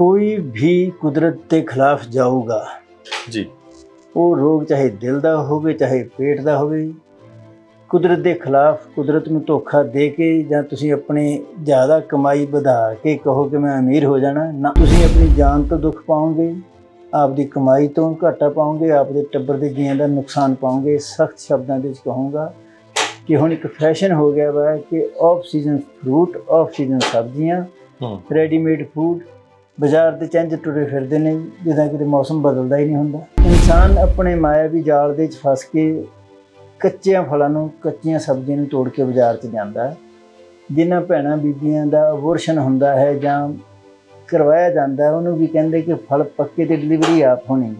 ਕੋਈ ਵੀ ਕੁਦਰਤ ਦੇ ਖਿਲਾਫ ਜਾਊਗਾ ਜੀ। ਉਹ ਰੋਗ ਚਾਹੇ ਦਿਲ ਦਾ ਹੋਵੇ ਚਾਹੇ ਪੇਟ ਦਾ ਹੋਵੇ ਕੁਦਰਤ ਦੇ ਖਿਲਾਫ ਕੁਦਰਤ ਨੂੰ ਧੋਖਾ ਦੇ ਕੇ ਜਾਂ ਤੁਸੀਂ ਆਪਣੀ ਜ਼ਿਆਦਾ ਕਮਾਈ ਵਧਾ ਕੇ ਕਹੋ ਕਿ ਮੈਂ ਅਮੀਰ ਹੋ ਜਾਣਾ ਨਾ ਤੁਸੀਂ ਆਪਣੀ ਜਾਨ ਤੋਂ ਦੁੱਖ ਪਾਓਗੇ ਆਪਦੀ ਕਮਾਈ ਤੋਂ ਘਾਟਾ ਪਾਓਗੇ ਆਪਦੇ ਟੱਬਰ ਦੇ ਜੀਆਂ ਦਾ ਨੁਕਸਾਨ ਪਾਓਗੇ ਸਖਤ ਸ਼ਬਦਾਂ ਦੇ ਵਿੱਚ ਕਹੂੰਗਾ ਕਿ ਹੁਣ ਇੱਕ ਫੈਸ਼ਨ ਹੋ ਗਿਆ ਵਾ ਕਿ off season fruit off season ਸਬਜ਼ੀਆਂ ਰੈਡੀਮੇਡ ਫੂਡ ਬਾਜ਼ਾਰ ਦੇ ਚੰਜ ਟੁਰੇ ਫਿਰਦੇ ਨੇ ਜਿੱਦਾਂ ਕਿਤੇ ਮੌਸਮ ਬਦਲਦਾ ਹੀ ਨਹੀਂ ਹੁੰਦਾ। ਇਨਸਾਨ ਆਪਣੇ ਮਾਇਆਵੀ ਜਾਲ ਦੇ ਵਿੱਚ ਫਸ ਕੇ ਕੱਚਿਆਂ ਫਲਾਂ ਨੂੰ ਕੱਚੀਆਂ ਸਬਜ਼ੀਆਂ ਨੂੰ ਤੋੜ ਕੇ ਬਾਜ਼ਾਰ 'ਚ ਜਾਂਦਾ ਹੈ। ਜਿਨ੍ਹਾਂ ਭੈਣਾਂ ਬੀਬੀਆਂ ਦਾ ਅਬੋਰਸ਼ਨ ਹੁੰਦਾ ਹੈ ਜਾਂ ਕਰਵਾਇਆ ਜਾਂਦਾ ਹੈ, ਉਹਨੂੰ ਵੀ ਕਹਿੰਦੇ ਕਿ ਫਲ ਪੱਕੇ ਤੇ ਡਿਲੀਵਰੀ ਆਪ ਹੋਣੀ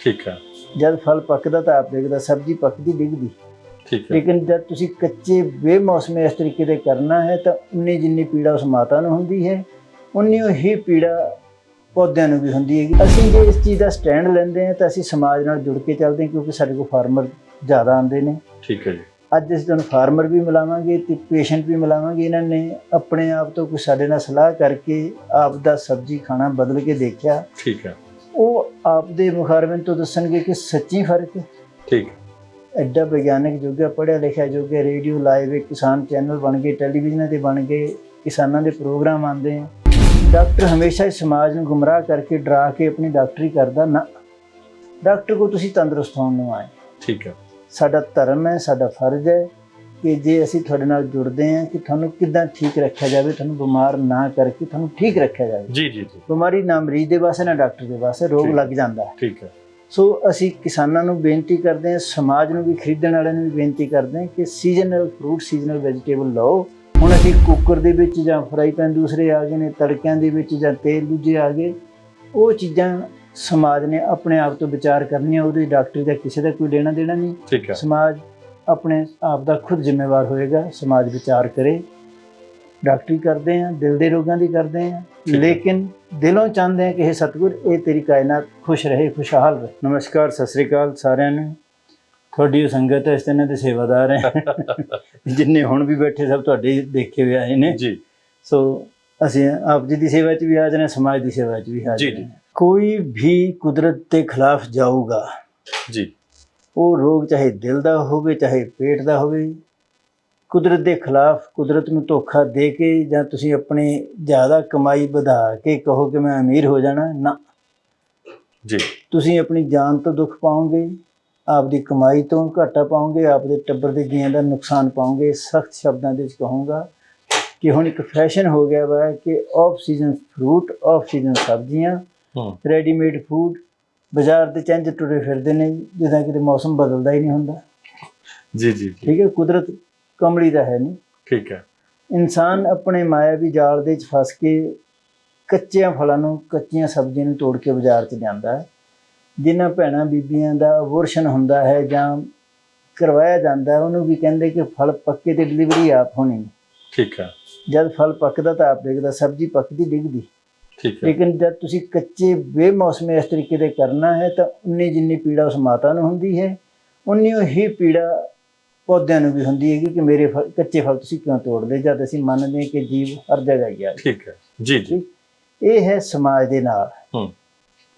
ਠੀਕ ਹੈ। ਜਦ ਫਲ ਪੱਕਦਾ ਤਾਂ ਆਪ ਦੇਖਦਾ ਸਬਜ਼ੀ ਪੱਕਦੀ ਡਿੱਗਦੀ। ਠੀਕ ਹੈ। ਲੇਕਿਨ ਜਦ ਤੁਸੀਂ ਕੱਚੇ ਬੇਮੌਸਮੇ ਇਸ ਤਰੀਕੇ ਦੇ ਕਰਨਾ ਹੈ ਤਾਂ ਉਨੀ ਜਿੰਨੀ ਪੀੜਾ ਉਸ ਮਾਤਾ ਨੂੰ ਹੁੰਦੀ ਹੈ ਉਨੀ ਹੀ ਪੀੜਾ ਪੌਦਿਆਂ ਨੂੰ ਵੀ ਹੁੰਦੀ ਹੈਗੀ। ਅਸੀਂ ਜੇ ਇਸ ਚੀਜ਼ ਦਾ ਸਟੈਂਡ ਲੈਂਦੇ ਹਾਂ ਤਾਂ ਅਸੀਂ ਸਮਾਜ ਨਾਲ ਜੁੜ ਕੇ ਚੱਲਦੇ ਹਾਂ ਕਿਉਂਕਿ ਸਾਡੇ ਕੋਲ ਫਾਰਮਰ ਜ਼ਿਆਦਾ ਆਉਂਦੇ ਨੇ। ਠੀਕ ਹੈ ਜੀ। ਅੱਜ ਅਸੀਂ ਤੁਹਾਨੂੰ ਫਾਰਮਰ ਵੀ ਮਿਲਾਵਾਂਗੇ ਤੇ ਪੇਸ਼ੈਂਟ ਵੀ ਮਿਲਾਵਾਂਗੇ। ਇਹਨਾਂ ਨੇ ਆਪਣੇ ਆਪ ਤੋਂ ਕੁਝ ਸਾਡੇ ਨਾਲ ਸਲਾਹ ਕਰਕੇ ਆਪ ਦਾ ਸਬਜ਼ੀ ਖਾਣਾ ਬਦਲ ਕੇ ਦੇਖਿਆ। ਠੀਕ ਹੈ। ਉਹ ਆਪ ਦੇ ਮੁਖਾਰਬਨ ਤੋਂ ਦੱਸਣਗੇ ਕਿ ਸੱਚੀ ਫ਼ਰਕ ਹੈ। ਠੀਕ। ਐਡਾ ਵਿਗਿਆਨਕ ਯੁੱਗ ਹੈ ਪੜ੍ਹਿਆ ਲਿਖਿਆ ਯੁੱਗ ਹੈ। ਰੇਡੀਓ ਲਾਈਵ ਹੈ ਕਿਸਾਨ ਚੈਨਲ ਬਣ ਗਏ ਟੈਲੀਵਿਜ਼ਨਾਂ ਤੇ ਬਣ ਗਏ। ਕਿਸਾਨਾਂ ਦੇ ਪ੍ਰੋਗਰਾਮ ਆਉਂਦੇ ਆ। ਡਾਕਟਰ ਹਮੇਸ਼ਾ ਇਸ ਸਮਾਜ ਨੂੰ ਗੁੰਮਰਾਹ ਕਰਕੇ ਡਰਾ ਕੇ ਆਪਣੀ ਡਾਕਟਰੀ ਕਰਦਾ ਨਾ। ਡਾਕਟਰ ਕੋ ਤੁਸੀਂ ਤੰਦਰੁਸਤ ਹੋਣ ਨੂੰ ਆਏ। ਠੀਕ ਹੈ। ਸਾਡਾ ਧਰਮ ਹੈ ਸਾਡਾ ਫਰਜ਼ ਹੈ ਕਿ ਜੇ ਅਸੀਂ ਤੁਹਾਡੇ ਨਾਲ ਜੁੜਦੇ ਹਾਂ ਕਿ ਤੁਹਾਨੂੰ ਕਿੱਦਾਂ ਠੀਕ ਰੱਖਿਆ ਜਾਵੇ ਤੁਹਾਨੂੰ ਬਿਮਾਰ ਨਾ ਕਰਕੇ ਤੁਹਾਨੂੰ ਠੀਕ ਰੱਖਿਆ ਜਾਵੇ। ਜੀ ਜੀ ਜੀ। ਬਿਮਾਰੀ ਨਾ ਮਰੀਜ਼ ਦੇ ਵਾਸਤੇ ਨਾ ਡਾਕਟਰ ਦੇ ਵਾਸਤੇ ਰੋਗ। ਲੱਗ ਜਾਂਦਾ ਹੈ। ਠੀਕ ਹੈ। ਸੋ ਅਸੀਂ ਕਿਸਾਨਾਂ ਨੂੰ ਬੇਨਤੀ ਕਰਦੇ ਹਾਂ ਸਮਾਜ ਨੂੰ ਵੀ ਖਰੀਦਣ ਵਾਲਿਆਂ ਨੂੰ ਵੀ ਬੇਨਤੀ ਕਰਦੇ ਹਾਂ ਕਿ ਸੀਜ਼ਨਲ ਫਰੂਟ ਸੀਜ਼ਨਲ ਵੈਜੀਟੇਬਲ ਲਓ। ਹੁਣ ਅਸੀਂ ਕੁੱਕਰ ਦੇ ਵਿੱਚ ਜਾਂ ਫਰਾਈ ਪੈਨ ਦੂਸਰੇ ਆ ਗਏ ਨੇ ਤੜਕਿਆਂ ਦੇ ਵਿੱਚ ਜਾਂ ਤੇਲ ਦੂਜੇ ਆ ਗਏ ਉਹ ਚੀਜ਼ਾਂ ਸਮਾਜ ਨੇ ਆਪਣੇ ਆਪ ਤੋਂ ਵਿਚਾਰ ਕਰਨੀਆਂ ਉਹਦੀ ਡਾਕਟਰੀ ਦਾ ਕਿਸੇ ਦਾ ਕੋਈ ਲੈਣਾ ਦੇਣਾ ਨਹੀਂ। ਹੈ। ਸਮਾਜ ਆਪਣੇ ਆਪ ਦਾ ਖੁਦ ਜ਼ਿੰਮੇਵਾਰ ਹੋਏਗਾ ਸਮਾਜ ਵਿਚਾਰ ਕਰੇ। ਡਾਕਟਰੀ ਕਰਦੇ ਆ ਦਿਲ ਦੇ ਰੋਗਾਂ ਦੀ ਕਰਦੇ ਆ ਹੈ। ਲੇਕਿਨ ਦਿਲੋਂ ਚਾਹੁੰਦੇ ਆ ਕਿ ਇਹ ਸਤਿਗੁਰ ਇਹ ਤੇਰੀ ਕਾਇਨਾਤ ਖੁਸ਼ ਰਹੇ ਖੁਸ਼ਹਾਲ ਰਹੇ। ਨਮਸਕਾਰ ਸਤਿ ਸ੍ਰੀ ਅਕਾਲ ਸਾਰਿਆਂ ਨੂੰ। ਤੁਹਾਡੀ ਸੰਗਤ ਹੈ ਇਸ ਤਰ੍ਹਾਂ ਦੇ ਸੇਵਾਦਾਰ ਹੈ। ਜਿੰਨੇ ਹੁਣ ਵੀ ਬੈਠੇ ਸਭ ਤੁਹਾਡੇ ਦੇਖੇ ਹੋਏ ਆਏ ਨੇ। ਜੀ। ਸੋ ਅਸੀਂ ਆਪ ਜੀ ਦੀ ਸੇਵਾ 'ਚ ਵੀ ਹਾਜ਼ਰ ਹਾਂ ਸਮਾਜ ਦੀ ਸੇਵਾ 'ਚ ਵੀ ਹਾਜ਼ਰ ਜੀ। ਹਾਂ। ਕੋਈ ਵੀ ਕੁਦਰਤ ਦੇ ਖਿਲਾਫ ਜਾਊਗਾ ਜੀ। ਉਹ ਰੋਗ ਚਾਹੇ ਦਿਲ ਦਾ ਹੋਵੇ ਚਾਹੇ ਪੇਟ ਦਾ ਹੋਵੇ ਕੁਦਰਤ ਦੇ ਖਿਲਾਫ ਕੁਦਰਤ ਨੂੰ ਧੋਖਾ ਦੇ ਕੇ ਜਾਂ ਤੁਸੀਂ ਆਪਣੀ ਜ਼ਿਆਦਾ ਕਮਾਈ ਵਧਾ ਕੇ ਕਹੋ ਕਿ ਮੈਂ ਅਮੀਰ ਹੋ ਜਾਣਾ ਨਾ। ਜੀ। ਤੁਸੀਂ ਆਪਣੀ ਜਾਨ ਤੋਂ ਦੁੱਖ ਪਾਓਗੇ ਆਪਦੀ ਕਮਾਈ ਤੋਂ ਘਾਟਾ ਪਾਓਗੇ ਆਪਦੇ ਟੱਬਰ ਦੇ ਜੀਆਂ ਦਾ ਨੁਕਸਾਨ ਪਾਓਗੇ ਸਖਤ ਸ਼ਬਦਾਂ ਦੇ ਵਿੱਚ ਕਹੂੰਗਾ ਕਿ ਹੁਣ ਇੱਕ ਫੈਸ਼ਨ ਹੋ ਗਿਆ ਵਾ ਕਿ off season fruit off season ਸਬਜ਼ੀਆਂ ਰੈਡੀਮੇਡ ਫੂਡ ਬਾਜ਼ਾਰ ਦੇ ਚੰਜ ਟੁਰੇ ਫਿਰਦੇ ਨੇ ਜਿੱਦਾਂ ਕਿਤੇ ਮੌਸਮ ਬਦਲਦਾ ਹੀ ਨਹੀਂ ਹੁੰਦਾ। ਜੀ ਜੀ ਜੀ। ਠੀਕ ਹੈ ਕੁਦਰਤ ਕਮਲੀ ਦਾ ਹੈ ਨਹੀਂ ਠੀਕ ਹੈ। ਇਨਸਾਨ ਆਪਣੇ ਮਾਇਆਵੀ ਜਾਲ ਦੇ ਵਿੱਚ ਫਸ ਕੇ ਕੱਚਿਆਂ ਫਲਾਂ ਨੂੰ ਕੱਚੀਆਂ ਸਬਜ਼ੀਆਂ ਨੂੰ ਤੋੜ ਕੇ ਬਾਜ਼ਾਰ 'ਚ ਜਾਂਦਾ ਹੈ। ਜਿਨ੍ਹਾਂ ਭੈਣਾਂ ਬੀਬੀਆਂ ਦਾ ਅਬੋਰਸ਼ਨ ਹੁੰਦਾ ਹੈ ਜਾਂ ਕਰਵਾਇਆ ਜਾਂਦਾ ਹੈ ਉਹਨੂੰ ਵੀ ਕਹਿੰਦੇ ਕਿ ਫਲ ਪੱਕੇ ਤੇ ਡਿਲੀਵਰੀ ਆਪ ਹੋਣੀ ਠੀਕ ਹੈ। ਜਦ ਫਲ ਪੱਕਦਾ ਤਾਂ ਆਪ ਦੇਖਦਾ ਸਬਜ਼ੀ ਪੱਕਦੀ ਡਿੱਗਦੀ। ਠੀਕ ਹੈ। ਲੇਕਿਨ ਜਦ ਤੁਸੀਂ ਕੱਚੇ ਬੇਮੌਸਮੇ ਇਸ ਤਰੀਕੇ ਦੇ ਕਰਨਾ ਹੈ ਤਾਂ ਉਨੀ ਜਿੰਨੀ ਪੀੜਾ ਉਸ ਮਾਤਾ ਨੂੰ ਹੁੰਦੀ ਹੈ ਉਨੀ ਹੀ ਪੀੜਾ ਪੌਦਿਆਂ ਨੂੰ ਵੀ ਹੁੰਦੀ ਹੈਗੀ ਕਿ ਮੇਰੇ ਫਲ- ਕੱਚੇ ਫਲ ਤੁਸੀਂ ਕਿਉਂ ਤੋੜਦੇ? ਜਦ ਅਸੀਂ ਮੰਨਦੇ ਹਾਂ ਕਿ ਜੀਵ ਹਰ ਜਗ੍ਹਾ ਹੀ ਆ। ਠੀਕ ਹੈ। ਜੀ ਜੀ। ਇਹ ਹੈ ਸਮਾਜ ਦੇ ਨਾਲ। ਹੂੰ।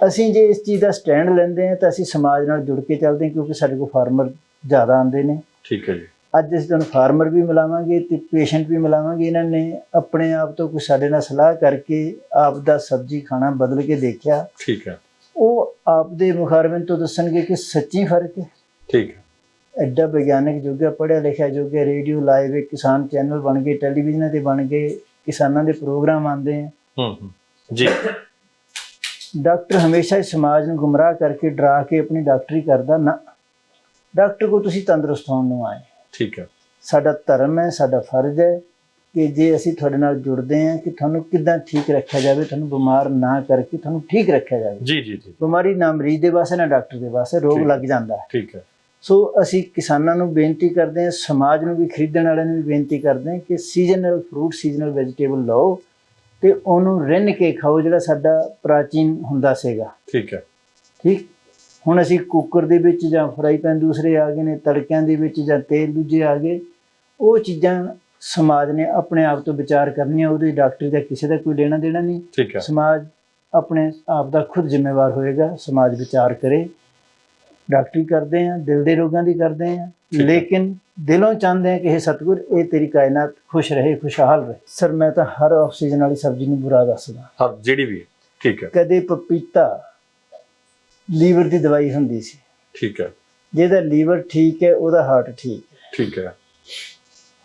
ਅਸੀਂ ਜੇ ਇਸ ਚੀਜ਼ ਦਾ ਸਟੈਂਡ ਲੈਂਦੇ ਹਾਂ ਤਾਂ ਅਸੀਂ ਸਮਾਜ ਨਾਲ ਜੁੜ ਕੇ ਚੱਲਦੇ ਹਾਂ ਕਿਉਂਕਿ ਸਾਡੇ ਕੋਲ ਫਾਰਮਰ ਜ਼ਿਆਦਾ ਆਉਂਦੇ ਨੇ। ਠੀਕ ਹੈ ਜੀ। ਅੱਜ ਅਸੀਂ ਤੁਹਾਨੂੰ ਫਾਰਮਰ ਵੀ ਮਿਲਾਵਾਂਗੇ ਤੇ ਪੇਸ਼ੈਂਟ ਵੀ ਮਿਲਾਵਾਂਗੇ ਇਹਨਾਂ ਨੇ। ਆਪਣੇ ਆਪ ਤੋਂ ਕੁਝ ਸਾਡੇ ਨਾਲ ਸਲਾਹ ਕਰਕੇ ਆਪ ਦਾ ਸਬਜ਼ੀ ਖਾਣਾ ਬਦਲ ਕੇ ਦੇਖਿਆ। ਠੀਕ ਹੈ। ਉਹ ਆਪ ਦੇ ਮੁਖਾਰਬਨ ਤੋਂ ਦੱਸਣਗੇ ਕਿ ਸੱਚੀ ਫ਼ਰਕ ਹੈ। ਠੀਕ ਹੈ। ਐਡਾ ਵਿਗਿਆਨਕ ਯੁੱਗ ਹੈ ਪੜ੍ਹਿਆ ਲਿਖਿਆ ਯੁੱਗ ਹੈ ਰੇਡੀਓ ਲਾਈਵ ਹੈ ਕਿਸਾਨ ਚੈਨਲ ਬਣ ਗਏ ਟੈਲੀਵਿਜ਼ਨਾਂ ਤੇ ਬਣ ਗਏ ਕਿਸਾਨਾਂ ਦੇ ਪ੍ਰੋਗਰਾਮ ਆਉਂਦੇ ਆ ਹੂੰ ਹੂੰ। ਜੀ। ਡਾਕਟਰ ਹਮੇਸ਼ਾ ਇਸ ਸਮਾਜ ਨੂੰ ਗੁੰਮਰਾਹ ਕਰਕੇ ਡਰਾ ਕੇ ਆਪਣੀ ਡਾਕਟਰੀ ਕਰਦਾ ਨਾ। ਡਾਕਟਰ ਕੋ ਤੁਸੀਂ ਤੰਦਰੁਸਤ ਹੋਣ ਨੂੰ ਆਏ। ਠੀਕ ਹੈ। ਸਾਡਾ ਧਰਮ ਹੈ ਸਾਡਾ ਫਰਜ਼ ਹੈ ਕਿ ਜੇ ਅਸੀਂ ਤੁਹਾਡੇ ਨਾਲ ਜੁੜਦੇ ਹਾਂ ਕਿ ਤੁਹਾਨੂੰ ਕਿੱਦਾਂ ਠੀਕ ਰੱਖਿਆ ਜਾਵੇ ਤੁਹਾਨੂੰ ਬਿਮਾਰ ਨਾ ਕਰਕੇ ਤੁਹਾਨੂੰ ਠੀਕ ਰੱਖਿਆ ਜਾਵੇ। ਜੀ ਜੀ ਜੀ। ਬਿਮਾਰੀ ਨਾ ਮਰੀਜ਼ ਦੇ ਵਾਸਤੇ ਨਾ ਡਾਕਟਰ ਦੇ ਵਾਸਤੇ ਰੋਗ। ਲੱਗ ਜਾਂਦਾ ਹੈ। ਠੀਕ ਹੈ। ਸੋ ਅਸੀਂ ਕਿਸਾਨਾਂ ਨੂੰ ਬੇਨਤੀ ਕਰਦੇ ਹਾਂ ਸਮਾਜ ਨੂੰ ਵੀ ਖਰੀਦਣ ਵਾਲਿਆਂ ਨੂੰ ਵੀ ਬੇਨਤੀ ਕਰਦੇ ਹਾਂ ਕਿ ਸੀਜ਼ਨਲ ਫਰੂਟ ਸੀਜ਼ਨਲ ਵੈਜੀਟੇਬਲ ਲਓ। ਤੇ ਉਹਨੂੰ ਰਿੰਨ ਕੇ ਖਾਓ ਜਿਹੜਾ ਸਾਡਾ ਪ੍ਰਾਚੀਨ ਹੁੰਦਾ ਸੀਗਾ। ਠੀਕ ਹੈ। ਠੀਕ? ਹੁਣ ਅਸੀਂ ਕੁੱਕਰ ਦੇ ਵਿੱਚ ਜਾਂ ਫਰਾਈ ਪੈਨ ਦੂਸਰੇ ਆ ਗਏ ਨੇ ਤੜਕਿਆਂ ਦੇ ਵਿੱਚ ਜਾਂ ਤੇਲ ਦੂਜੇ ਆ ਗਏ ਉਹ ਚੀਜ਼ਾਂ ਸਮਾਜ ਨੇ ਆਪਣੇ ਆਪ ਤੋਂ ਵਿਚਾਰ ਕਰਨੀਆਂ ਉਹਦੀ ਡਾਕਟਰੀ ਦਾ ਕਿਸੇ ਦਾ ਕੋਈ ਲੈਣਾ ਦੇਣਾ ਨਹੀਂ। ਸਮਾਜ ਆਪਣੇ ਆਪ ਦਾ ਖੁਦ ਜ਼ਿੰਮੇਵਾਰ ਹੋਏਗਾ ਸਮਾਜ ਵਿਚਾਰ ਕਰੇ। ਡਾਕਟਰੀ ਕਰਦੇ ਆ ਦਿਲ ਦੇ ਰੋਗਾਂ ਦੀ ਕਰਦੇ ਆ। ਲੇਕਿਨ ਦਿਲੋਂ ਚਾਹੁੰਦੇ ਆ ਕਿ ਇਹ ਸਤਿਗੁਰ ਇਹ ਤੇਰੀ ਕਾਇਨਾਤ ਖੁਸ਼ ਰਹੇ ਖੁਸ਼ਹਾਲ ਰਹੇ। ਸਰ ਮੈਂ ਤਾਂ ਹਰ ਆਕਸੀਜਨ ਵਾਲੀ ਸਬਜ਼ੀ ਨੂੰ ਬੁਰਾ ਦੱਸਦਾ। ਹਾਂ ਜਿਹੜੀ ਵੀ। ਠੀਕ ਹੈ। ਕਦੇ ਪਪੀਤਾ ਲੀਵਰ ਦੀ ਦਵਾਈ ਹੁੰਦੀ ਸੀ। ਠੀਕ ਹੈ। ਜਿਹਦਾ ਲੀਵਰ ਠੀਕ ਹੈ ਉਹਦਾ ਹਾਰਟ ਠੀਕ ਹੈ। ਠੀਕ ਹੈ।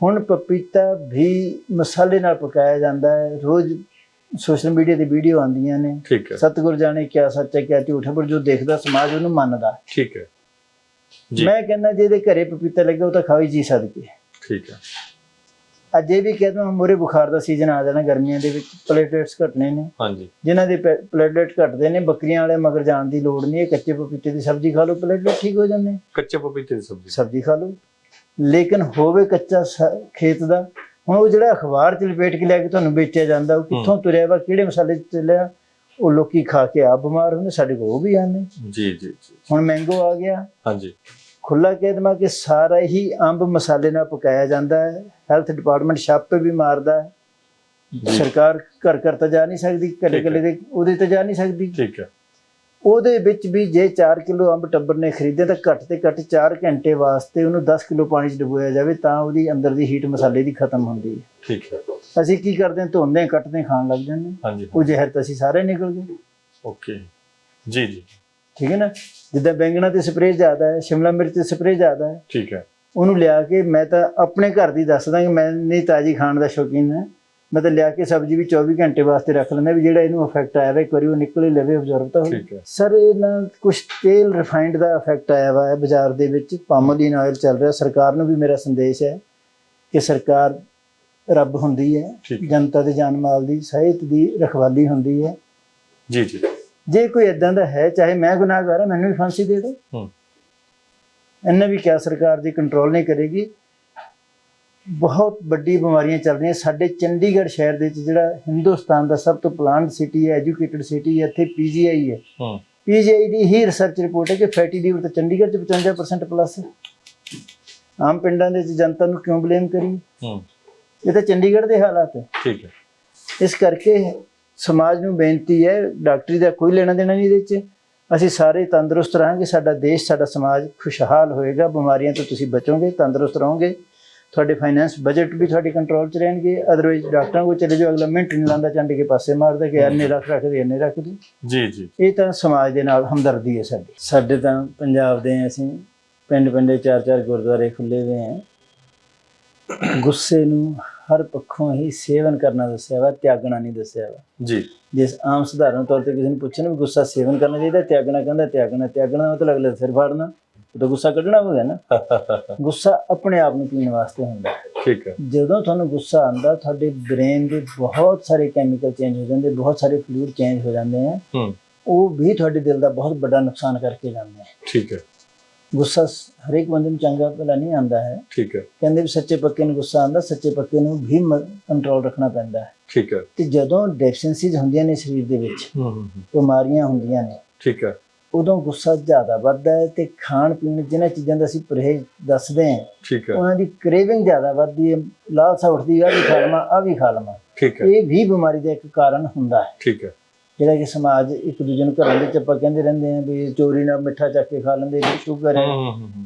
ਹੁਣ ਪਪੀਤਾ ਵੀ ਮਸਾਲੇ ਨਾਲ ਪਕਾਇਆ ਜਾਂਦਾ ਹੈ ਰੋਜ਼ ਸੋਸ਼ਲ ਮੀਡੀਆ ਤੇ ਵੀਡੀਓ ਆਉਂਦੀਆਂ ਨੇ। ਠੀਕ ਹੈ। ਸਤਿਗੁਰ ਜਾਣੇ ਕਿਆ ਸੱਚ ਹੈ ਕਿਆ ਝੂਠ ਹੈ ਪਰ ਜੋ ਦੇਖਦਾ ਸਮਾਜ ਉਹਨੂੰ ਮੰਨਦਾ। ਠੀਕ ਹੈ। ਜੀ। ਮੈਂ ਕਹਿੰਦਾ ਜਿਹਦੇ ਘਰੇ ਪਪੀਤਾ ਲੱਗਾ ਉਹ ਤਾਂ ਹੀ ਜੀ ਸਦਕੇ। ਠੀਕ ਹੈ। ਅੱਜ ਵੀ ਕਹਿੰਦਾ ਮੋਰੇ ਬੁਖਾਰ ਦਾ ਸੀਜ਼ਨ ਆ ਜਾਣਾ ਗਰਮੀਆਂ ਦੇ ਵਿੱਚ ਪਲੇਟਲੇਟਸ ਘਟਨੇ ਨੇ। ਹਾਂਜੀ। ਜਿਨ੍ਹਾਂ ਦੇ ਪਲੇਟਲੇਟ ਘਟਦੇ ਨੇ ਬੱਕਰੀਆਂ ਵਾਲੇ ਮਗਰ ਜਾਣ ਦੀ ਲੋੜ ਨਹੀਂ ਹੈ ਕੱਚੇ ਪਪੀਤੇ ਦੀ ਸਬਜ਼ੀ ਖਾ ਲਓ ਪਲੇਟਲੇਟ ਠੀਕ ਹੋ ਜਾਂਦੇ। ਕੱਚੇ ਪਪੀਤੇ ਦੀ ਸਬਜ਼ੀ। ਸਬਜ਼ੀ ਖਾ ਲਓ। ਲੇਕਿਨ ਹੋਵੇ ਕੱਚਾ ਖੇਤ ਦਾ ਹੁਣ ਉਹ ਜਿਹੜਾ ਅਖਬਾਰ ਚ ਲਪੇਟ ਕੇ ਲਿਆ ਕੇ ਤੁਹਾਨੂੰ ਵੇਚਿਆ ਜਾਂਦਾ ਉਹ ਕਿੱਥੋਂ ਤੁਰਿਆ ਵਾ ਕਿਹੜੇ ਮਸਾਲੇ ਚ ਚੱਲਿਆ? ਉਹ ਲੋਕੀ ਖਾ ਕੇ ਆਪ ਬਿਮਾਰ ਹੁੰਦੇ ਸਾਡੇ ਕੋਲ ਉਹ ਵੀ ਆਨੇ ਜੀ ਜੀ ਜੀ ਹੁਣ ਮੈਂਗੋ ਆ ਗਿਆ। ਹਾਂਜੀ। ਖੁੱਲਾ ਕਹਿ ਦੇਵਾਂ ਕਿ ਸਾਰਾ ਹੀ ਅੰਬ ਮਸਾਲੇ ਨਾਲ ਪਕਾਇਆ ਜਾਂਦਾ ਹੈ। ਹੈਲਥ ਡਿਪਾਰਟਮੈਂਟ ਛਾਪੇ ਵੀ ਮਾਰਦਾ ਹੈ। ਸਰਕਾਰ ਘਰ ਘਰ ਤਾਂ ਜਾ ਨਹੀਂ ਸਕਦੀ ਕੱਲੇ। ਕੱਲੇ ਦੇ ਉਹਦੇ ਤੇ ਜਾ ਨਹੀਂ ਸਕਦੀ। ਠੀਕ ਹੈ। ਉਹਦੇ ਵਿੱਚ ਵੀ ਜੇ 4 ਕਿਲੋ ਅੰਬ ਟੱਬਰ ਨੇ ਖਰੀਦੇ ਤਾਂ ਘੱਟ ਤੇ ਘੱਟ 4 ਘੰਟੇ ਵਾਸਤੇ ਉਹਨੂੰ 10 ਕਿਲੋ ਪਾਣੀ 'ਚ ਡੁਬੋਇਆ ਜਾਵੇ ਤਾਂ ਉਹਦੀ ਅੰਦਰ ਦੀ ਹੀਟ ਮਸਾਲੇ ਦੀ ਖਤਮ ਹੁੰਦੀ ਹੈ। ਠੀਕ ਹੈ। ਅਸੀਂ ਕੀ ਕਰਦੇ ਹਾਂ? ਧੋਂਦੇ ਕੱਟਦੇ ਖਾਣ ਲੱਗ ਜਾਂਦੇ ਹਾਂ। ਹਾਂਜੀ ਉਹ ਜ਼ਹਿਰ ਤਾਂ ਅਸੀਂ ਸਾਰੇ ਨਿਕਲ ਗਏ। ਓਕੇ। ਜੀ ਜੀ। ਠੀਕ ਹੈ ਨਾ? ਜਿੱਦਾਂ ਬੈਂਗਣਾ ਤੇ ਸਪਰੇਅ ਜ਼ਿਆਦਾ ਹੈ ਸ਼ਿਮਲਾ ਮਿਰਚ ਤੇ ਸਪਰੇਅ ਜ਼ਿਆਦਾ ਹੈ। ਠੀਕ ਹੈ। ਉਹਨੂੰ ਲਿਆ ਕੇ ਮੈਂ ਤਾਂ ਆਪਣੇ ਘਰ ਦੀ ਦੱਸਦਾ ਕਿ ਮੈਂ ਨਹੀਂ ਤਾਜ਼ੀ ਖਾਣ ਦਾ ਸ਼ੌਕੀਨ ਹਾਂ। ਮੈਂ ਤਾਂ ਲਿਆ ਕੇ ਸਬਜ਼ੀ ਵੀ 24 ਘੰਟੇ ਵਾਸਤੇ ਰੱਖ ਲੈਂਦਾ ਵੀ ਜਿਹੜਾ ਇਹਨੂੰ ਇਫੈਕਟ ਆਇਆ ਵਾ ਇੱਕ ਵਾਰੀ ਉਹ ਨਿਕਲ ਹੀ ਲਵੇ ਅਬਜ਼ਰਵ ਤਾਂ ਹੋਵੇ। ਠੀਕ ਹੈ। ਸਰ ਇਹਨਾਂ ਕੁਝ ਤੇਲ ਰਿਫਾਈਨਡ ਦਾ ਇਫੈਕਟ ਆਇਆ ਵਾ ਹੈ ਬਾਜ਼ਾਰ ਦੇ ਵਿੱਚ ਪਾਮੋਲੀਨ ਆਇਲ ਚੱਲ ਰਿਹਾ। ਸਰਕਾਰ ਨੂੰ ਵੀ ਮੇਰਾ ਸੰਦੇਸ਼ ਹੈ ਕਿ ਸਰਕਾਰ ਰੱਬ ਹੁੰਦੀ ਹੈ ਜਨਤਾ ਦੇ ਜਾਨ ਮਾਲ ਦੀ ਸਿਹਤ ਦੀ ਰਖਵਾਲੀ ਹੁੰਦੀ ਹੈ। ਜੀ ਜੀ। ਜੇ ਕੋਈ ਇਦਾਂ ਦਾ ਹੈ ਚਾਹੇ ਮੈਂ ਗੁਨਾਹਗਾਰ ਹਾਂ ਮੈਨੂੰ ਵੀ ਫਾਂਸੀ ਦੇ ਦਿਓ। ਹੂੰ। ਇਹਨਾਂ ਵੀ ਕਿਆ ਸਰਕਾਰ ਦੀ ਕੰਟਰੋਲ ਨਹੀਂ ਕਰੇਗੀ। ਬਹੁਤ ਵੱਡੀ ਬਿਮਾਰੀਆਂ ਚੱਲ ਰਹੀਆਂ। ਸਾਡੇ ਚੰਡੀਗੜ੍ਹ ਸ਼ਹਿਰ ਦੇ ਵਿੱਚ ਜਿਹੜਾ ਹਿੰਦੁਸਤਾਨ ਦਾ ਸਭ ਤੋਂ ਪਲਾਨਡ ਸਿਟੀ ਹੈ ਐਜੂਕੇਟਡ ਸਿਟੀ ਹੈ ਇੱਥੇ ਪੀਜੀਆਈ ਹੈ। ਹੂੰ। ਪੀਜੀਆਈ ਦੀ ਹੀ ਰਿਸਰਚ ਰਿਪੋਰਟ ਹੈ ਕਿ ਫੈਟੀ ਲੀਵਰ ਤਾਂ ਚੰਡੀਗੜ੍ਹ 'ਚ 55% ਪਲੱਸ ਹੈ। ਆਮ ਪਿੰਡਾਂ ਦੇ ਵਿੱਚ ਜਨਤਾ ਨੂੰ ਕਿਉਂ ਬਲੇਮ ਕਰੀ? ਹੂੰ। ਇਹ ਤਾਂ ਚੰਡੀਗੜ੍ਹ ਦੇ ਹਾਲਾਤ ਹੈ। ਠੀਕ ਹੈ। ਇਸ ਕਰਕੇ ਸਮਾਜ ਨੂੰ ਬੇਨਤੀ ਹੈ ਡਾਕਟਰੀ ਦਾ ਕੋਈ ਲੈਣਾ ਦੇਣਾ ਨਹੀਂ ਇਹਦੇ 'ਚ। ਅਸੀਂ ਸਾਰੇ ਤੰਦਰੁਸਤ ਰਹਾਂਗੇ ਸਾਡਾ ਦੇਸ਼ ਸਾਡਾ ਸਮਾਜ ਖੁਸ਼ਹਾਲ ਹੋਏਗਾ। ਬਿਮਾਰੀਆਂ ਤੋਂ ਤੁਸੀਂ ਬਚੋਗੇ ਤੰਦਰੁਸਤ ਰਹੋਗੇ। ਤੁਹਾਡੇ ਫਾਈਨੈਂਸ ਬਜਟ ਵੀ ਤੁਹਾਡੇ ਕੰਟਰੋਲ 'ਚ ਰਹਿਣਗੇ ਅਦਰਵਾਈਜ਼ ਡਾਕਟਰਾਂ ਕੋਲ ਚਲੇ ਜਾਓ ਅਗਲਾ ਮਿੰਟ ਨਹੀਂ ਲਾਂਦਾ ਚੰਡ ਕੇ ਪਾਸੇ ਮਾਰਦਾ ਕਿ ਇੰਨੇ ਰੱਖ ਰੱਖ ਦੇ ਇੰਨੇ ਰੱਖ ਦੇ। ਜੀ ਜੀ। ਇਹ ਤਾਂ ਸਮਾਜ ਦੇ ਨਾਲ ਹਮਦਰਦੀ ਹੈ ਸਾਡੀ। ਸਾਡੇ ਤਾਂ ਪੰਜਾਬ ਦੇ ਅਸੀਂ ਪਿੰਡ ਪਿੰਡੇ ਚਾਰ ਚਾਰ ਗੁਰਦੁਆਰੇ ਖੁੱਲੇ ਹੋਏ ਹੈ। ਗੁੱਸੇ ਨੂੰ ਹਰ ਪੱਖੋਂ ਹੀ ਸੇਵਨ ਕਰਨਾ ਦੱਸਿਆ ਵਾ ਤਿਆਗਣਾ ਨਹੀਂ ਦੱਸਿਆ ਵਾ। ਜੀ। ਜਿਸ ਆਮ ਸਧਾਰਨ ਤੌਰ ਤੇ ਕਿਸੇ ਨੂੰ ਪੁੱਛਣ ਵੀ ਗੁੱਸਾ ਸੇਵਨ ਕਰਨਾ ਚਾਹੀਦਾ ਤਿਆਗਣਾ ਕਹਿੰਦਾ ਤਿਆਗਣਾ ਤਿਆਗਣਾ ਮਤਲਬ ਅਗਲੇ ਸਿਰ ਫਾੜਨਾ। ਉਹ ਤਾਂ ਗੁੱਸਾ ਕੱਢਣਾ ਹੋ ਗਿਆ ਨਾ। ਗੁੱਸਾ ਆਪਣੇ ਆਪ ਨੂੰ ਪੀਣ ਵਾਸਤੇ ਹੁੰਦਾ। ਠੀਕ ਹੈ। ਜਦੋਂ ਤੁਹਾਨੂੰ ਗੁੱਸਾ ਆਉਂਦਾ ਤੁਹਾਡੇ ਬ੍ਰੇਨ ਦੇ ਬਹੁਤ ਸਾਰੇ ਕੈਮੀਕਲ ਚੇਂਜ ਹੋ ਜਾਂਦੇ ਬਹੁਤ ਸਾਰੇ ਫਲੂਇਡ ਚੇਂਜ ਹੋ ਜਾਂਦੇ ਆ। ਉਹ ਵੀ ਤੁਹਾਡੇ ਦਿਲ ਦਾ ਬਹੁਤ ਵੱਡਾ ਨੁਕਸਾਨ ਕਰਕੇ ਜਾਂਦੇ ਆ। ਠੀਕ ਹੈ। ਗੁੱਸਾ ਹਰੇਕ ਬੰਦੇ ਨੂੰ ਚੰਗਾ ਭਲਾ ਨਹੀਂ ਆਉਂਦਾ ਹੈ। ਠੀਕ ਹੈ। ਕਹਿੰਦੇ ਵੀ ਸੱਚੇ ਪੱਕੇ ਨੂੰ ਗੁੱਸਾ ਆਉਂਦਾ ਸੱਚੇ ਪੱਕੇ ਨੂੰ ਵੀ ਕੰਟਰੋਲ ਰੱਖਣਾ ਪੈਂਦਾ ਹੈ। ਠੀਕ ਹੈ। ਤੇ ਜਦੋਂ ਡੈਫੀਸ਼ੀਐਂਸੀਜ਼ ਹੁੰਦੀਆਂ ਨੇ ਸਰੀਰ ਦੇ ਵਿੱਚ ਹੂੰ ਹੂੰ, ਬਿਮਾਰੀਆਂ ਹੁੰਦੀਆਂ ਨੇ ਠੀਕ ਹੈ। ਉਦੋਂ ਗੁੱਸਾ ਜ਼ਿਆਦਾ ਵੱਧਦਾ ਹੈ ਤੇ ਖਾਣ ਪੀਣ ਜਿਹਨਾਂ ਚੀਜ਼ਾਂ ਦਾ ਅਸੀਂ ਪਰਹੇਜ਼ ਦੱਸਦੇ ਹਾਂ ਠੀਕ ਹੈ। ਉਹਨਾਂ ਦੀ ਕ੍ਰੇਵਿੰਗ ਜ਼ਿਆਦਾ ਵੱਧਦੀ ਹੈ ਲਾਲਸਾ ਉੱਠਦੀ ਆ ਵੀ ਖਾ ਲਵਾਂ ਆ ਵੀ ਖਾ ਲਵਾਂ। ਠੀਕ ਹੈ। ਇਹ ਵੀ ਬਿਮਾਰੀ ਦਾ ਇੱਕ ਕਾਰਨ ਹੁੰਦਾ ਹੈ। ਠੀਕ ਹੈ। ਜਿਹੜਾ ਕਿ ਸਮਾਜ ਇੱਕ ਦੂਜੇ ਨੂੰ ਘਰਾਂ ਵਿੱਚ ਆਪਾਂ ਕਹਿੰਦੇ ਰਹਿੰਦੇ ਆ ਵੀ ਚੋਰੀ ਨਾਲ ਮਿੱਠਾ ਚੱਕ ਕੇ ਖਾ ਲੈਂਦੇ ਵੀ ਸ਼ੂਗਰ ਹੈ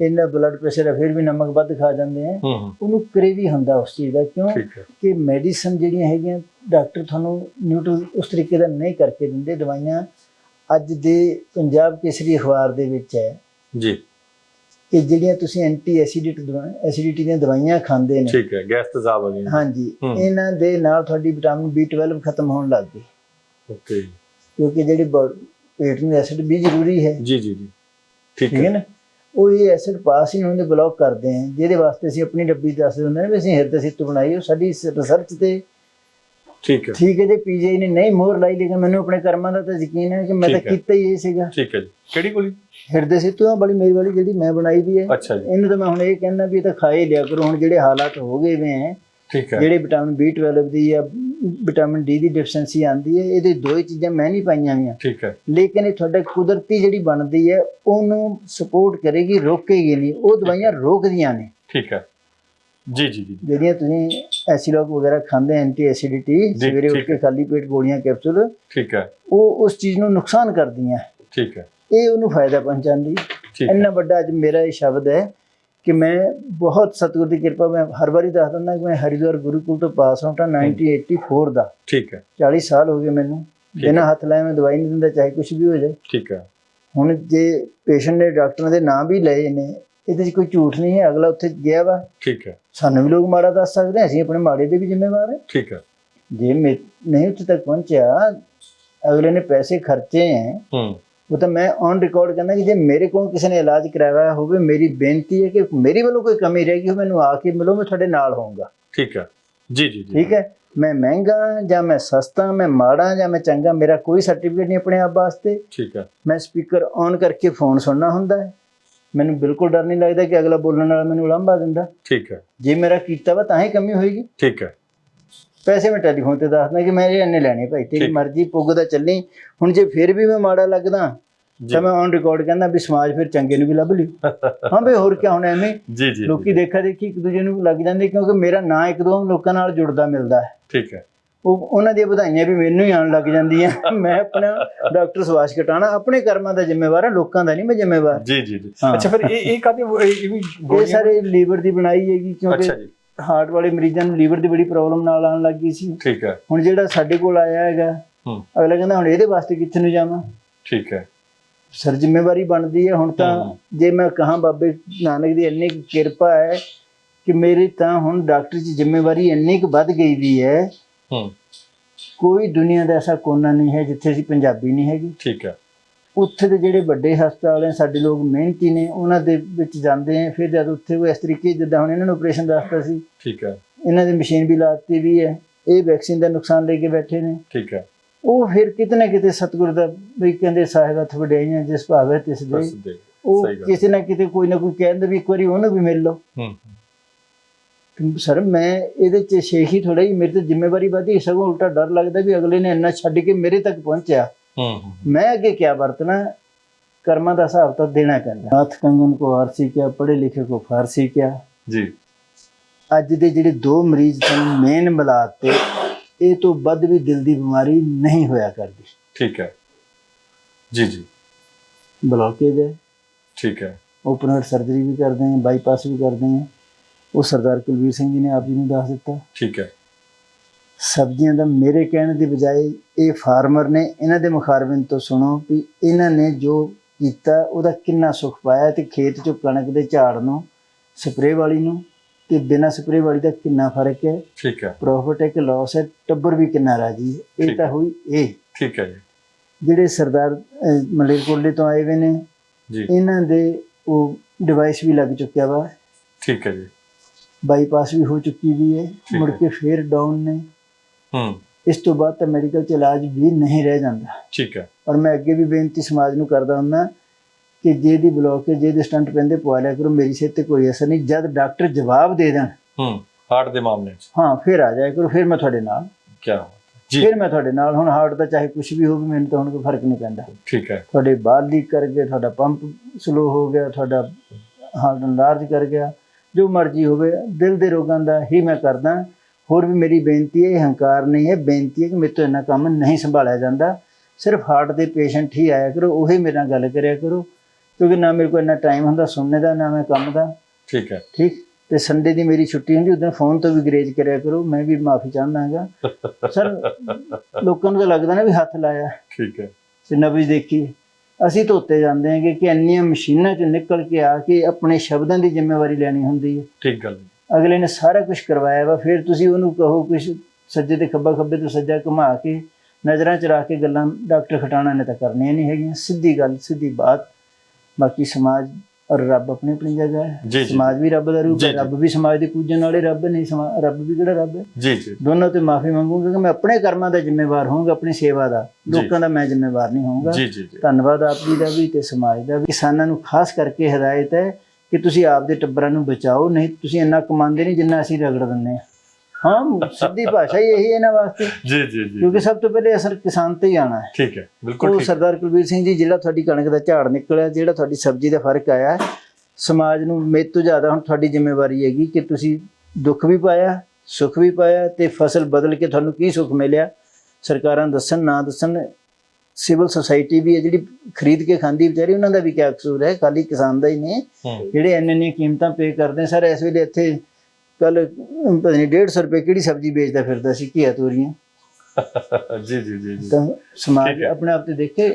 ਇੰਨਾ ਬਲੱਡ ਪ੍ਰੈਸ਼ਰ ਹੈ ਫਿਰ ਵੀ ਨਮਕ ਵੱਧ ਖਾ ਜਾਂਦੇ ਆ ਉਹਨੂੰ ਕ੍ਰੇਵੀ ਹੁੰਦਾ ਉਸ ਚੀਜ਼ ਦਾ ਕਿਉਂ? ਕਿ ਮੈਡੀਸਨ ਜਿਹੜੀਆਂ ਹੈਗੀਆਂ ਡਾਕਟਰ ਤੁਹਾਨੂੰ ਨਿਊਟਰਲ ਉਸ ਤਰੀਕੇ ਦਾ ਨਹੀਂ ਕਰਕੇ ਦਿੰਦੇ ਦਵਾਈਆਂ ਅੱਜ ਦੇ ਪੰਜਾਬ ਕੇਸਰੀ ਅਖਬਾਰ ਦੇ ਵਿੱਚ ਹੈ ਜੀ। ਕਿ ਜਿਹੜੀਆਂ ਤੁਸੀਂ ਐਂਟੀ ਐਸਿਡਿਟੀ ਦਵਾਈਆਂ ਐਸਿਡਿਟੀ ਦੀਆਂ ਦਵਾਈਆਂ ਖਾਂਦੇ ਨੇ। ਠੀਕ ਹੈ ਗੈਸ ਤੇਜ਼ਾਬ ਆ ਗਈ ਹਾਂਜੀ। ਇਹਨਾਂ ਦੇ ਨਾਲ ਤੁਹਾਡੀ ਵਿਟਾਮਿਨ B12 ਖਤਮ ਹੋਣ ਲੱਗ ਗਈ। ਓਕੇ। ਕਿਉਂਕਿ ਜਿਹੜੀ ਪੇਟ ਨੂੰ ਐਸਿਡ ਵੀ ਜ਼ਰੂਰੀ ਹੈ। ਜੀ ਜੀ ਜੀ। ਠੀਕ ਹੈ ਨਾ? ਉਹ ਇਹ ਐਸਿਡ ਪਾਸ ਹੀ ਹੁੰਦੇ ਬਲੌਕ ਕਰਦੇ ਆ। ਜਿਹਦੇ ਵਾਸਤੇ ਅਸੀਂ ਆਪਣੀ ਡੱਬੀ ਦੱਸਦੇ ਹੁੰਦੇ ਨੇ ਵੀ ਅਸੀਂ ਹਿਰਦੇ ਸਿੱਤੂ ਬਣਾਈ ਉਹ ਸਾਡੀ ਰਿਸਰਚ ਤੇ ਠੀਕ ਹੈ। ਠੀਕ ਹੈ ਜੇ ਪੀਜੀਆਈ ਨੇ ਨਹੀਂ ਮੋਹਰ ਲਾਈ ਲੇਕਿਨ ਮੈਨੂੰ ਆਪਣੇ ਕਰਮਾਂ ਦਾ ਤਾਂ ਯਕੀਨ ਹੈ ਕਿ ਮੈਂ ਤਾਂ। ਕੀਤਾ ਹੀ ਇਹ ਸੀਗਾ। ਠੀਕ ਹੈ ਜੀ। ਕਿਹੜੀ ਗੋਲੀ? ਹਿਰਦੇ ਸਿੱਤੂ ਆ ਬੜੀ ਮੇਰੀ ਵਾਲੀ ਜਿਹੜੀ ਮੈਂ ਬਣਾਈ ਵੀ ਹੈ। ਅੱਛਾ ਜੀ। ਇਹਨੂੰ ਤਾਂ ਮੈਂ ਹੁਣ ਇਹ ਕਹਿੰਦਾ ਵੀ ਇਹ ਤਾਂ ਖਾ ਹੀ ਲਿਆ ਕਰੋ ਹੁਣ ਜਿਹੜੇ ਹਾਲਾਤ ਹੋ ਗਏ ਵੇ ਹੈ ਠੀਕ ਹੈ। ਜਿਹੜੇ ਵਿਟਾਮਿਨ B12 ਦੀ ਜਾਂ ਵਿਟਾਮਿਨ ਡੀ ਦੀ ਡਿਫੀਸ਼ੈਂਸੀ ਆਂਦੀ ਹੈ ਇਹਦੇ ਦੋ ਹੀ ਚੀਜ਼ਾਂ ਮੈਂ ਨਹੀਂ ਪਾਈਆਂ ਹੋਈਆਂ। ਠੀਕ ਹੈ। ਲੇਕਿਨ ਇਹ ਤੁਹਾਡਾ ਕੁਦਰਤੀ ਜਿਹੜੀ ਬਣਦੀ ਹੈ ਉਹਨੂੰ ਸਪੋਰਟ ਕਰੇਗੀ ਰੋਕੇਗੀ ਨਹੀਂ। ਉਹ ਦਵਾਈਆਂ ਰੋਕਦੀਆਂ ਨੇ। ਠੀਕ ਹੈ। ਜੀ ਜੀ ਜੀ। ਜਿਹੜੀਆਂ ਤੁਸੀਂ ਐਸੀਲੋਕ ਵਗੈਰਾ ਖਾਂਦੇ ਐਂਟੀ ਐਸਿਡਿਟੀ ਸਵੇਰੇ ਉੱਠ ਕੇ ਖਾਲੀ ਪੇਟ ਗੋਲੀਆਂ ਕੈਪਸੂਲ ਠੀਕ ਹੈ। ਉਹ ਉਸ ਚੀਜ਼ ਨੂੰ ਨੁਕਸਾਨ ਕਰਦੀਆਂ। ਠੀਕ ਹੈ। ਇਹ ਉਹਨੂੰ ਫਾਇਦਾ ਪਹੁੰਚਾਉਂਦੀ ਇੰਨਾ ਵੱਡਾ ਅੱਜ ਮੇਰਾ ਇਹ ਸ਼ਬਦ ਹੈ ਕਿ ਮੈਂ ਬਹੁਤ ਸਤਿਗੁਰ ਦੀ ਕਿਰਪਾ ਮੈਂ ਹਰ ਵਾਰੀ ਦੱਸ ਦਿੰਦਾ ਕਿ ਮੈਂ ਹਰਿਦੁਆਰ ਗੁਰੂਕੁਲ ਤੋਂ ਪਾਸ ਆਊਟ ਹਾਂ। 1984 ਦਾ। ਠੀਕ ਹੈ। 40 ਸਾਲ ਹੋ ਗਏ ਮੈਨੂੰ। ਬਿਨਾਂ ਹੱਥ ਲਾਏ ਮੈਂ ਦਵਾਈ ਨਹੀਂ ਦਿੰਦਾ ਚਾਹੇ ਕੁਝ ਵੀ ਹੋ ਜਾਏ। ਠੀਕ ਹੈ। ਹੁਣ ਜੇ ਪੇਸ਼ੈਂਟ ਨੇ ਡਾਕਟਰਾਂ ਦੇ ਨਾਂ ਵੀ ਲਏ ਨੇ ਇਹਦੇ 'ਚ ਕੋਈ ਝੂਠ ਨਹੀਂ ਹੈ ਅਗਲਾ ਉੱਥੇ ਗਿਆ ਵਾ। ਠੀਕ ਹੈ। ਸਾਨੂੰ ਵੀ ਲੋਕ ਮਾੜਾ ਦੱਸ ਸਕਦੇ ਅਸੀਂ ਆਪਣੇ ਮਾੜੇ ਦੇ ਵੀ ਜ਼ਿੰਮੇਵਾਰ ਹਾਂ ਠੀਕ ਹੈ। ਜੇ ਮੈਂ ਨਹੀਂ ਉੱਥੇ ਤੱਕ ਪਹੁੰਚਿਆ ਅਗਲੇ ਨੇ ਪੈਸੇ ਖਰਚੇ ਹੈ ਹੂੰ। ਉਹ ਤਾਂ ਮੈਂ ਔਨ ਰਿਕਾਰਡ ਕਹਿੰਦਾ ਕਿ ਜੇ ਮੇਰੇ ਕੋਲ ਕਿਸੇ ਨੇ ਇਲਾਜ ਕਰਾਇਆ ਹੋਵੇ ਮੇਰੀ ਬੇਨਤੀ ਹੈ ਕਿ ਮੇਰੀ ਵੱਲੋਂ ਕੋਈ ਕਮੀ ਰਹੇਗੀ ਉਹ ਮੈਨੂੰ ਆ ਕੇ ਮਿਲੋ ਮੈਂ ਤੁਹਾਡੇ ਨਾਲ ਹੋਊਂਗਾ। ਠੀਕ ਹੈ। ਜੀ ਜੀ ਜੀ। ਠੀਕ ਹੈ? ਮੈਂ ਮਹਿੰਗਾ ਜਾਂ ਮੈਂ ਸਸਤਾ ਮੈਂ ਮਾੜਾ ਜਾਂ ਮੈਂ ਚੰਗਾ ਮੇਰਾ ਕੋਈ ਸਰਟੀਫਿਕੇਟ ਨਹੀਂ ਆਪਣੇ ਆਪ ਵਾਸਤੇ। ਠੀਕ ਹੈ। ਮੈਂ ਸਪੀਕਰ ਔਨ ਕਰਕੇ ਫੋਨ ਸੁਣਨਾ ਹੁੰਦਾ ਹੈ। ਮੈਨੂੰ ਬਿਲਕੁਲ ਡਰ ਨਹੀਂ ਲੱਗਦਾ ਕਿ ਅਗਲਾ ਬੋਲਣ ਵਾਲਾ ਮੈਨੂੰ ਉਲੰਭਾ ਦਿੰਦਾ। ਠੀਕ ਹੈ। ਜੇ ਮੇਰਾ ਕੀਤਾ ਵਾ ਤਾਂ ਹੀ ਕਮੀ ਹੋਏਗੀ। ਠੀਕ ਹੈ। ਪੈਸੇ ਮੈਂ ਟੈਲੀਫੋਨ ਤੇ ਦੱਸਦਾ ਕਿ ਮੈਂ ਇਹ ਇੰਨੇ ਲੈਣੇ ਭਾਈ ਤੇਰੀ। ਮਰਜ਼ੀ ਪੁੱਗਦਾ ਚੱਲੀ। ਹੁਣ ਜੇ ਫਿਰ ਵੀ ਮੈਂ ਮਾੜਾ ਲੱਗਦਾ ਤਾਂ ਮੈਂ ਔਨ ਰਿਕਾਰਡ ਕਹਿੰਦਾ ਵੀ ਸਮਾਜ ਫਿਰ ਚੰਗੇ ਨੂੰ ਵੀ ਲੱਭ ਲਿਓ। ਹਾਂ ਬਈ ਹੋਰ ਕੀ ਹੁਣ ਐਵੇਂ? ਜੀ ਜੀ ਲੋਕੀ ਦੇਖਾ ਦੇਖੀ ਇੱਕ ਦੂਜੇ ਨੂੰ ਲੱਗ ਜਾਂਦੇ ਕਿਉਂਕਿ ਮੇਰਾ ਨਾਂ ਇੱਕ ਦੋ ਲੋਕਾਂ ਨਾਲ ਜੁੜਦਾ ਮਿਲਦਾ ਹੈ। ਠੀਕ ਹੈ। ਉਹ ਉਹਨਾਂ ਦੀਆਂ ਵਧਾਈਆਂ ਵੀ ਮੈਨੂੰ ਹੀ ਆਉਣ ਲੱਗ ਜਾਂਦੀਆਂ। ਮੈਂ ਆਪਣਾ ਡਾਕਟਰ ਸੁਭਾਸ਼ ਕਟਾਣਾ ਆਪਣੇ ਕਰਮਾਂ ਦਾ ਜ਼ਿੰਮੇਵਾਰ ਹਾਂ ਲੋਕਾਂ ਦਾ ਨਹੀਂ ਮੈਂ ਜ਼ਿੰਮੇਵਾਰ। ਜੀ ਜੀ। ਅੱਛਾ ਫਿਰ ਇਹ ਇਹ ਕਾਦੀ ਇਹ ਵੀ ਇਹ ਸਾਰੇ ਲੀਵਰ ਦੀ ਬਣਾਈ ਹੈਗੀ ਕਿਉਂਕਿ ਅੱਛਾ ਜੀ। ਹਾਰਟ ਵਾਲੇ ਮਰੀਜ਼ਾਂ ਨੂੰ ਲੀਵਰ ਦੀ ਬੜੀ ਪ੍ਰੋਬਲਮ ਨਾਲ ਆਉਣ ਲੱਗ ਗਈ ਸੀ। ਠੀਕ ਹੈ। ਹੁਣ ਜਿਹੜਾ ਸਾਡੇ ਕੋਲ ਆਇਆ ਹੈਗਾ ਹੂੰ। ਅਗਲਾ ਕਹਿੰਦਾ ਹੁਣ ਇਹਦੇ ਵਾਸਤੇ ਕਿੱਥੇ ਨੂੰ ਜਾਵਾਂ? ਠੀਕ ਹੈ। ਸਰ ਜ਼ਿੰਮੇਵਾਰੀ ਬਣਦੀ ਹੈ। ਹੁਣ ਤਾਂ। ਜੇ ਮੈਂ ਕਹਾਂ ਬਾਬੇ ਨਾਨਕ ਦੀ ਇੰਨੀ ਕਿਰਪਾ ਹੈ ਕਿ ਮੇਰੀ ਤਾਂ ਹੁਣ ਡਾਕਟਰ ਦੀ ਜ਼ਿੰਮੇਵਾਰੀ ਇੰਨੀ ਕੁ ਵੱਧ ਗਈ ਵੀ ਹੈ ਹੂੰ। ਕੋਈ ਦੁਨੀਆ ਦਾ ਐਸਾ ਕੋਨਾ ਨਹੀਂ ਹੈ ਜਿੱਥੇ ਅਸੀਂ ਪੰਜਾਬੀ ਨਹੀਂ ਹੈਗੀ। ਠੀਕ ਹੈ। ਉੱਥੇ ਦੇ ਜਿਹੜੇ ਵੱਡੇ ਹਸਪਤਾਲ ਹੈ ਸਾਡੇ ਲੋਕ ਮਿਹਨਤੀ ਨੇ ਉਹਨਾਂ ਦੇ ਵਿੱਚ ਜਾਂਦੇ ਆ। ਫਿਰ ਜਦ ਉੱਥੇ ਉਹ ਇਸ ਤਰੀਕੇ ਜਿੱਦਾਂ ਹੁਣ ਇਹਨਾਂ ਨੂੰ ਆਪਰੇਸ਼ਨ ਦੱਸਤਾ ਸੀ ਠੀਕ ਹੈ। ਇਹਨਾਂ ਦੀ ਮਸ਼ੀਨ ਵੀ ਲਾਤੀ ਵੀ ਹੈ। ਇਹ ਵੈਕਸੀਨ ਦਾ ਨੁਕਸਾਨ ਲੈ ਕੇ ਬੈਠੇ ਨੇ। ਠੀਕ ਹੈ। ਉਹ ਫਿਰ ਕਿਤੇ ਨਾ ਕਿਤੇ ਸਤਿਗੁਰ ਦਾ ਵੀ ਕਹਿੰਦੇ ਸਾਹਿਬ ਹੱਥ ਵਡਿਆਈਆਂ ਜਿਸ ਭਾਵੇ ਤਿਸ ਦੇ। ਉਹ। ਕਿਸੇ ਨਾ ਕਿਤੇ ਕੋਈ ਨਾ ਕੋਈ ਕਹਿੰਦਾ ਵੀ ਇੱਕ ਵਾਰੀ ਉਹਨੂੰ ਵੀ ਮਿਲ ਲਓ। ਹੂੰ। ਸਰ ਮੈਂ ਇਹਦੇ ਚ ਸ਼ੇਖੀ ਥੋੜਾ ਹੀ ਮੇਰੇ ਤੇ ਜ਼ਿੰਮੇਵਾਰੀ ਵਧੀ ਸਗੋਂ ਉਲਟਾ ਡਰ ਲੱਗਦਾ ਵੀ ਅਗਲੇ ਨੇ ਇੰਨਾ ਛੱਡ ਕੇ ਮੇਰੇ ਤੱਕ ਪਹੁੰਚਿਆ। ਹੂੰ ਹੂੰ ਮੈਂ ਅੱਗੇ ਕੀ ਵਰਤਣਾ? ਕਰਮਾਂ ਦਾ ਹਿਸਾਬ ਤਾਂ ਦੇਣਾ ਪੈਂਦਾ। ਨਾਥ ਕੰਗਨ ਕੋ ਆਰਸੀ ਕਿਆ ਪੜ੍ਹੇ ਲਿਖੇ ਕੋ ਫਾਰਸੀ ਕਿਆ? ਜੀ। ਅੱਜ ਦੇ ਜਿਹੜੇ ਦੋ ਮਰੀਜ਼ ਤੁਹਾਨੂੰ ਮੇਨ ਮਿਲਾਤੇ ਇਹ ਤੋਂ ਵੱਧ ਵੀ ਦਿਲ ਦੀ ਬਿਮਾਰੀ ਨਹੀਂ ਹੋਇਆ ਕਰਦੀ। ਠੀਕ ਹੈ। ਜੀ ਜੀ। ਬਲੋਕੇਜ ਹੈ ਠੀਕ ਹੈ। ਓਪਨ ਹਾਰਟ ਸਰਜਰੀ ਵੀ ਕਰਦੇ ਹਾਂ ਬਾਈਪਾਸ ਵੀ ਕਰਦੇ ਹਾਂ ਉਹ ਸਰਦਾਰ ਕੁਲਵੀਰ ਸਿੰਘ ਜੀ ਨੇ ਆਪ ਜੀ ਨੂੰ ਦੱਸ ਦਿੱਤਾ। ਠੀਕ ਹੈ। ਸਬਜ਼ੀਆਂ ਦਾ ਮੇਰੇ ਕਹਿਣ ਦੀ ਬਜਾਏ ਇਹ ਫਾਰਮਰ ਨੇ ਇਹਨਾਂ ਦੇ ਮੁਖਾਰਬਿਨ ਤੋਂ ਸੁਣੋ ਵੀ ਇਹਨਾਂ ਨੇ ਜੋ ਕੀਤਾ ਉਹਦਾ ਕਿੰਨਾ ਸੁੱਖ ਪਾਇਆ ਤੇ ਖੇਤ ਚੋਂ ਕਣਕ ਦੇ ਝਾੜ ਨੂੰ ਸਪਰੇਅ ਵਾਲੀ ਨੂੰ ਤੇ ਬਿਨਾਂ ਸਪਰੇਅ ਵਾਲੀ ਦਾ ਕਿੰਨਾ ਫ਼ਰਕ ਹੈ। ਠੀਕ ਹੈ। ਪ੍ਰੋਫਿਟ ਹੈ ਕਿ ਲਾਸ ਹੈ ਟੱਬਰ ਵੀ ਕਿੰਨਾ ਰਾਜੀ ਹੈ। ਇਹ ਤਾਂ। ਹੋਈ ਇਹ ਠੀਕ ਹੈ ਜੀ। ਜਿਹੜੇ ਸਰਦਾਰ ਮਲੇਰਕੋਟਲੇ ਤੋਂ ਆਏ ਹੋਏ ਨੇ ਜੀ। ਇਹਨਾਂ ਦੇ ਉਹ ਡਿਵਾਈਸ ਵੀ ਲੱਗ ਚੁੱਕਿਆ ਵਾ। ਠੀਕ ਹੈ ਜੀ। ਬਾਈਪਾਸ ਵੀ ਹੋ ਚੁੱਕੀ ਵੀ ਹੈ। ਮੁੜ ਕੇ ਫੇਰ ਡਾਊਨ ਨੇ। ਹੂੰ। ਇਸ ਤੋਂ ਬਾਅਦ ਤਾਂ ਮੈਡੀਕਲ ਚ ਇਲਾਜ ਵੀ ਨਹੀਂ ਰਹਿ ਜਾਂਦਾ। ਠੀਕ ਹੈ। ਔਰ ਮੈਂ ਅੱਗੇ ਵੀ ਬੇਨਤੀ ਸਮਾਜ ਨੂੰ ਕਰਦਾ ਹੁੰਦਾ ਕਿ ਜੇ ਦੀ ਬਲੌਕ ਜੇ ਦੇ ਸਟੰਟ ਪੈਂਦੇ ਪਵਾ ਲਿਆ ਕਰੋ। ਮੇਰੀ ਸਿਹਤ ਤੇ ਕੋਈ ਅਸਰ ਨਹੀਂ। ਜਦ ਡਾਕਟਰ ਜਵਾਬ ਦੇ ਦੇਣ। ਹੂੰ ਹਾਰਟ ਦੇ ਮਾਮਲੇ 'ਚ। ਹਾਂ ਫਿਰ ਆ ਜਾਇਆ ਕਰੋ। ਫਿਰ ਮੈਂ ਤੁਹਾਡੇ ਨਾਲ। ਕੀ ਜੀ। ਫਿਰ ਮੈਂ ਤੁਹਾਡੇ ਨਾਲ। ਹੁਣ ਹਾਰਟ ਦਾ ਚਾਹੇ ਕੁਝ ਵੀ ਹੋਵੇ ਮੈਨੂੰ ਤਾਂ ਹੁਣ ਕੋਈ ਫ਼ਰਕ ਨਹੀਂ ਪੈਂਦਾ। ਠੀਕ ਹੈ। ਤੁਹਾਡੇ ਬਾਲ ਲੀਕ ਕਰ ਗਏ ਤੁਹਾਡਾ ਪੰਪ ਸਲੋ ਹੋ ਗਿਆ ਤੁਹਾਡਾ ਹਾਰਟ ਲਾਰਜ ਕਰ ਗਿਆ। ਜੋ ਮਰਜ਼ੀ ਹੋਵੇ ਦਿਲ ਦੇ ਰੋਗਾਂ ਦਾ ਹੀ ਮੈਂ ਕਰਦਾ। ਹੋਰ ਵੀ ਮੇਰੀ ਬੇਨਤੀ ਹੈ ਇਹ ਹੰਕਾਰ ਨਹੀਂ ਹੈ। ਬੇਨਤੀ ਹੈ ਕਿ ਮੇਰੇ ਤੋਂ ਇੰਨਾ ਕੰਮ ਨਹੀਂ ਸੰਭਾਲਿਆ ਜਾਂਦਾ। ਸਿਰਫ ਹਾਰਟ ਦੇ ਪੇਸ਼ੈਂਟ ਹੀ ਆਇਆ ਕਰੋ ਉਹੀ ਮੇਰੇ ਨਾਲ ਗੱਲ ਕਰਿਆ ਕਰੋ। ਕਿਉਂਕਿ ਨਾ ਮੇਰੇ ਕੋਲ ਇੰਨਾ ਟਾਈਮ ਹੁੰਦਾ ਸੁਣਨੇ ਦਾ ਨਾ ਮੈਂ ਕੰਮ ਦਾ। ਠੀਕ ਹੈ। ਠੀਕ? ਤੇ ਸੰਡੇ ਦੀ ਮੇਰੀ ਛੁੱਟੀ ਹੁੰਦੀ ਉਦੋਂ ਫੋਨ ਤੋਂ ਵੀ ਗਰੇਜ ਕਰਿਆ ਕਰੋ। ਮੈਂ ਵੀ ਮਾਫੀ ਚਾਹੁੰਦਾ ਹਾਂਗਾ ਸਰ ਲੋਕਾਂ ਨੂੰ ਤਾਂ ਲੱਗਦਾ ਨਾ ਵੀ ਹੱਥ ਲਾਇਆ। ਠੀਕ ਹੈ। ਤੇ ਨਬਜ਼ ਦੇਖੀ। ਅਸੀਂ ਧੋਤੇ ਜਾਂਦੇ ਹਾਂਗੇ ਕਿ ਇੰਨੀਆਂ ਮਸ਼ੀਨਾਂ 'ਚ ਨਿਕਲ ਕੇ ਆ ਕੇ ਆਪਣੇ ਸ਼ਬਦਾਂ ਦੀ ਜ਼ਿੰਮੇਵਾਰੀ ਲੈਣੀ ਹੁੰਦੀ ਹੈ। ਠੀਕ ਗੱਲ ਹੈ। ਅਗਲੇ ਨੇ ਸਾਰਾ ਕੁਝ ਕਰਵਾਇਆ ਵਾ ਫਿਰ ਤੁਸੀਂ ਉਹਨੂੰ ਕਹੋ ਕੁਝ ਸੱਜੇ ਤੇ ਖੱਬਾ ਖੱਬੇ ਤੋਂ ਸੱਜਾ ਘੁਮਾ ਕੇ ਨਜ਼ਰਾਂ 'ਚ ਰੱਖ ਕੇ ਗੱਲਾਂ ਡਾਕਟਰ ਖਟਾਣਾ ਨੇ ਤਾਂ ਕਰਨੀਆਂ ਨਹੀਂ ਹੈਗੀਆਂ। ਸਿੱਧੀ ਗੱਲ ਸਿੱਧੀ ਬਾਤ। ਬਾਕੀ ਸਮਾਜ ਔਰ ਰੱਬ ਆਪਣੀ ਆਪਣੀ ਜਗ੍ਹਾ ਹੈ। ਸਮਾਜ ਵੀ ਰੱਬ ਦਾ ਰੂਪ ਹੈ। ਰੱਬ ਵੀ ਸਮਾਜ ਦੇ ਪੂਜਣ ਵਾਲੇ ਰੱਬ ਨਹੀਂ ਸਮਾ- ਰੱਬ ਵੀ ਕਿਹੜਾ ਰੱਬ ਹੈ? ਜੀ ਜੀ। ਦੋਨੋਂ ਤੇ ਮਾਫੀ ਮੰਗੂਗਾ ਕਿ ਮੈਂ ਆਪਣੇ ਕਰਮਾਂ ਦਾ ਜ਼ਿੰਮੇਵਾਰ ਹੋਊਂਗਾ ਆਪਣੀ ਸੇਵਾ ਦਾ। ਲੋਕਾਂ ਦਾ ਮੈਂ ਜ਼ਿੰਮੇਵਾਰ ਨਹੀਂ ਹੋਊਂਗਾ। ਜੀ ਜੀ ਜੀ। ਧੰਨਵਾਦ ਆਪ ਜੀ ਦਾ ਵੀ ਤੇ ਸਮਾਜ ਦਾ ਵੀ। ਕਿਸਾਨਾਂ ਨੂੰ ਖਾਸ ਕਰਕੇ ਹਦਾਇਤ ਹੈ ਕਿ ਤੁਸੀਂ ਆਪਦੇ ਟੱਬਰਾਂ ਨੂੰ ਬਚਾਓ। ਨਹੀਂ ਤੁਸੀਂ ਇੰਨਾ ਕਮਾਉਂਦੇ ਨਹੀਂ ਜਿੰਨਾ ਅਸੀਂ ਰਗੜ ਦਿੰਦੇ ਹਾਂ। ਹਾਂ ਸਿੱਧੀ ਭਾਸ਼ਾ ਹੀ ਇਹੀ ਹੈ ਇਹਨਾਂ ਵਾਸਤੇ। ਜੀ ਜੀ ਜੀ ਕਿਉਂਕਿ ਸਭ ਤੋਂ ਪਹਿਲੇ ਅਸਰ ਕਿਸਾਨ ਤੇ ਹੀ ਆਣਾ ਹੈ। ਠੀਕ ਹੈ ਬਿਲਕੁਲ ਉਹ ਠੀਕ ਸਰਦਾਰ ਕੁਲਵੀਰ ਸਿੰਘ ਜੀ ਜਿਹੜਾ ਤੁਹਾਡੀ ਕਣਕ ਦਾ ਝਾੜ ਨਿਕਲਿਆ ਜਿਹੜਾ ਤੁਹਾਡੀ ਸਬਜ਼ੀ ਦਾ ਫ਼ਰਕ ਆਇਆ ਸਮਾਜ ਨੂੰ ਮੇਰੇ ਤੋਂ ਜ਼ਿਆਦਾ ਹੁਣ ਤੁਹਾਡੀ ਜ਼ਿੰਮੇਵਾਰੀ ਹੈਗੀ ਕਿ ਤੁਸੀਂ ਦੁੱਖ ਵੀ ਪਾਇਆ ਸੁੱਖ ਵੀ ਪਾਇਆ ਤੇ ਫਸਲ ਬਦਲ ਕੇ ਤੁਹਾਨੂੰ ਕੀ ਸੁੱਖ ਮਿਲਿਆ? ਸਰਕਾਰਾਂ ਦੱਸਣ ਨਾ ਦੱਸਣ ਸਿਵਲ ਸੁਸਾਇਟੀ ਵੀ ਹੈ ਜਿਹੜੀ ਖਰੀਦ ਕੇ ਖਾਂਦੀ ਵਿਚਾਰੀ ਉਹਨਾਂ ਦਾ ਵੀ ਕਿਆ ਕਸੂਰ ਹੈ? ਖਾਲੀ ਕਿਸਾਨ ਦਾ ਹੀ ਨੇ ਹੂੰ। ਜਿਹੜੇ ਇੰਨੇ ਇੰਨੀਆਂ ਕੀਮਤਾਂ ਪੇ ਕਰਦੇ ਸਰ ਇਸ ਵੇਲੇ ਇੱਥੇ ਕੱਲ ਪਤਾ ਨਹੀਂ 150 ਰੁਪਏ ਕਿਹੜੀ ਸਬਜ਼ੀ ਵੇਚਦਾ ਫਿਰਦਾ ਸੀ ਘੀਆ ਤੋਰੀਆਂ ਜੀ ਜੀ ਜੀ ਜੀ ਤਾਂ ਸਮਾਜ। ਆਪਣੇ ਆਪ ਤੇ ਦੇਖੇ